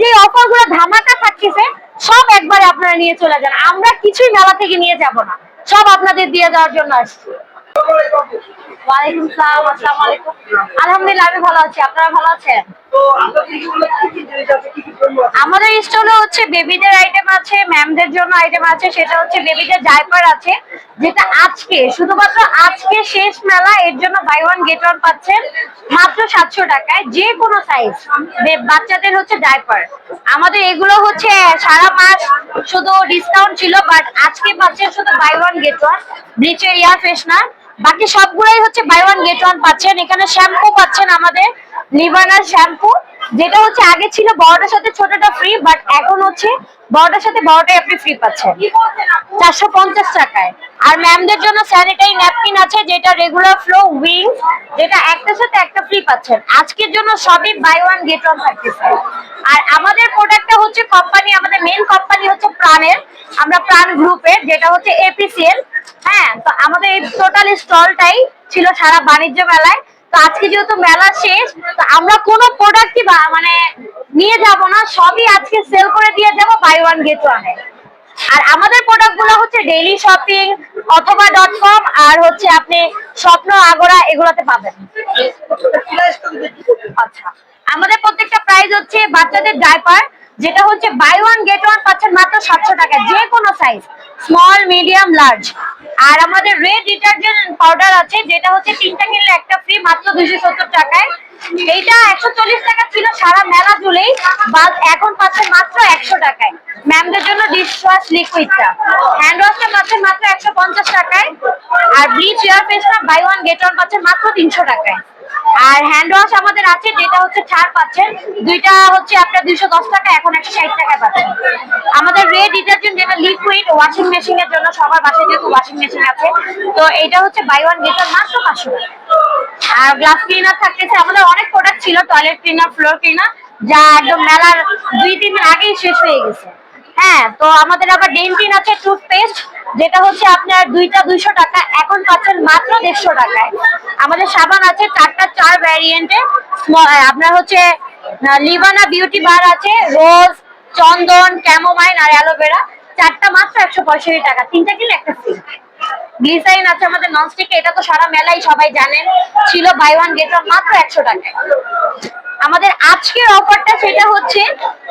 যে অফারগুলো ধামাকা থাকতেছে, সব একবারে আপনারা নিয়ে চলে যান। আমরা কিছুই মেলা থেকে নিয়ে যাব না। সব আপনাদের দিয়ে দেওয়ার জন্য আসছি। ওয়ালাইকুম সালাম আসসালামু আলাইকুম। আলহামদুলিল্লাহ আমি ভালো আছি। আপনারা ভালো আছেন? আমাদের স্টলে হচ্ছে বেবিদের আইটেম আছে ম্যামদের জন্য আইটেম আছে সেটা হচ্ছে বেবিদের ডাইপার আছে যেটা আজকে শুধুমাত্র আজকে শেষ মেলা এর জন্য বাই ওয়ান গেট ওয়ান পাচ্ছেন মাত্র সাতশো টাকায় যে কোনো সাইজ বাচ্চাদের হচ্ছে ডাইপার আমাদের এগুলো হচ্ছে সারা মাস শুধু ডিসকাউন্ট ছিল বাট আজকে পাচ্ছেন শুধু বাই ওয়ান গেট ওয়ান ব্লিচের এয়ার ফ্রেশনার বাকি সবগুলোই হচ্ছে বাই ওয়ান গেট ওয়ান পাচ্ছেন। এখানে শ্যাম্পু পাচ্ছেন আমাদের লিভানার শ্যাম্পু যেটা হচ্ছে আগে ছিল বড়টার সাথে ছোটটা ফ্রি বাট এখন হচ্ছে বড়টার সাথে বড়টাই আপনি ফ্রি পাচ্ছেন। চারশো পঞ্চাশ টাকায়। আর ম্যামদের জন্য স্যানিটারি ন্যাপকিন আছে, যেটা রেগুলার ফ্লো উইং যেটা একটার সাথে একটা ফ্রি পাচ্ছেন। আজকের জন্য সবই বাই ওয়ান গেট ওয়ান থাকতেছে আর আমাদের প্রোডাক্টটা হচ্ছে কোম্পানি আমাদের মেন কোম্পানি হচ্ছে প্রাণের, আমরা প্রাণ গ্রুপের যেটা হচ্ছে এপিসিএল হ্যাঁ তো আমাদের এই টোটাল স্টলটাই ছিল সারা বাণিজ্য মেলায়। তো আজকে যেহেতু মেলা শেষ, তো আমরা কোনো প্রোডাক্টই মানে নিয়ে যাব না, সবই আজকে সেল করে দিয়ে যাব বাই ওয়ান গেট ওয়ানে আর আমাদের প্রোডাক্টগুলো হচ্ছে ডেইলি শপিং অথবা ডট কম আর হচ্ছে আপনি স্বপ্ন, আগরা এগুলোতে পাবেন। আচ্ছা আমাদের প্রত্যেকটা প্রাইস হচ্ছে বাচ্চাদের ডাইপার যেটা হচ্ছে বাই ওয়ান গেট ওয়ান পাচ্ছেন মাত্র সাতশো টাকা যে কোনো সাইজ স্মল মিডিয়াম লার্জ আর আমাদের রেড ডিটারজেন্ট পাউডার আছে, যেটা হচ্ছে তিনটা কিনলে একটা ফ্রি মাত্র দুইশো সত্তর টাকায়। এইটা একশো চল্লিশ টাকা ছিল সারা মেলা জুড়েই বাদ এখন পাচ্ছেন মাত্র একশো টাকায়। ম্যামদের জন্য ডিশ ওয়াশ লিকুইডটা হ্যান্ড ওয়াশটা পাচ্ছেন মাত্র একশো পঞ্চাশ টাকায়। আর ব্লিচ এয়ার ফেসটা বাই ওয়ান গেট ওয়ান পাচ্ছেন মাত্র তিনশো টাকায়। আর হ্যান্ড ওয়াশ আমাদের আছে, যেটা হচ্ছে ছাড় পাচ্ছেন। দুইটা হচ্ছে আপনার দুইশো দশ টাকা, এখন একশো ষাট টাকায় পাচ্ছেন। আমাদের রে ডিটারজেন্ট যেটা লিকুইড ওয়াশিং মেশিনের জন্য সবার বাসায় যেহেতু ওয়াশিং মেশিন আছে, তো এটা হচ্ছে বাই ওয়ান গেট মাত্র পাঁচশো আর গ্লাস ক্লিনার থাকতেছে, আমাদের অনেক প্রোডাক্ট ছিল টয়লেট ক্লিনার ফ্লোর ক্লিনার যা একদম মেলার দুই তিন আগেই শেষ হয়ে গেছে। হ্যাঁ তো আমাদের আবার ডেন্টিন আছে টুথপেস্ট যেটা হচ্ছে আপনার দুইটা দুইশো টাকা, এখন পাচ্ছেন মাত্র দেড়শো টাকায়। আমাদের সাবান আছে, চারটা চার ভ্যারিয়েন্টে আপনার হচ্ছে লিভানা বিউটি বার আছে রোজ চন্দন ক্যামোমাইন আর অ্যালোভেরা চারটা মাত্র একশো পঁয়ষট্টি টাকা। তিনটা কিনলে একটা ফ্রি গ্লিসাইন আছে আমাদের ননস্টিক এটা তো সারা মেলাই সবাই জানেন। ছিল বাই ওয়ান গেট ওয়ান মাত্র একশো টাকায়। আমাদের আজকের অফারটা সেটা হচ্ছে,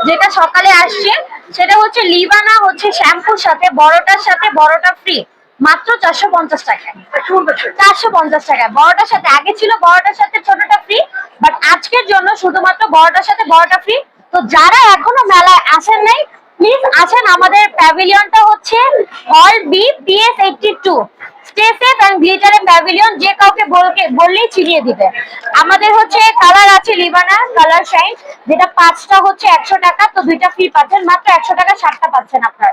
যেটা সকালে আসছে সেটা হচ্ছে লিবানা হচ্ছে শ্যাম্পুর সাথে, বড়টার সাথে, বড়টা ফ্রি মাত্র চারশো পঞ্চাশ টাকা। চারশো পঞ্চাশ টাকা। বড়টার সাথে, আগে ছিল বড়টার সাথে ছোটটা ফ্রি বাট আজকের জন্য শুধুমাত্র বড়টার সাথে বড়টা ফ্রি তো যারা এখনও মেলায় আসেন নাই প্লিজ আসেন। আমাদের প্যাভিলিয়নটা হচ্ছে হল B P S eighty two stay safe গ্লিটারের pavilion যে কাউকে বললেই চিনিয়ে দিবে। আমাদের হচ্ছে কালার আছে লিবানা কালার শাইন যেটা পাঁচটা হচ্ছে একশো টাকা, তো দুইটা ফ্রি পাচ্ছেন, মাত্র একশো টাকা সাতটা পাচ্ছেন আপনার।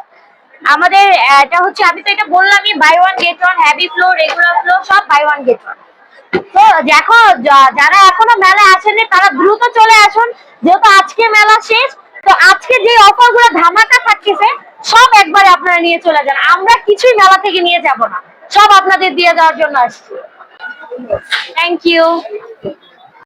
আমাদের এটা হচ্ছে, আমি তো এটা বললামই buy one get one heavy flow regular flow সব বাই ওয়ান গেট ওয়ান তো দেখো যারা এখনও মেলা আসেনি তারা দ্রুত চলে আসুন, যেহেতু আজকে মেলা শেষ, তো আজকে যে অফারগুলো ধামাকা থাকতেছে, সব একবারে আপনারা নিয়ে চলে যান। আমরা কিছুই মেলা থেকে নিয়ে যাব না। সব আপনাদের দিয়ে দেওয়ার জন্য আসছি। Thank you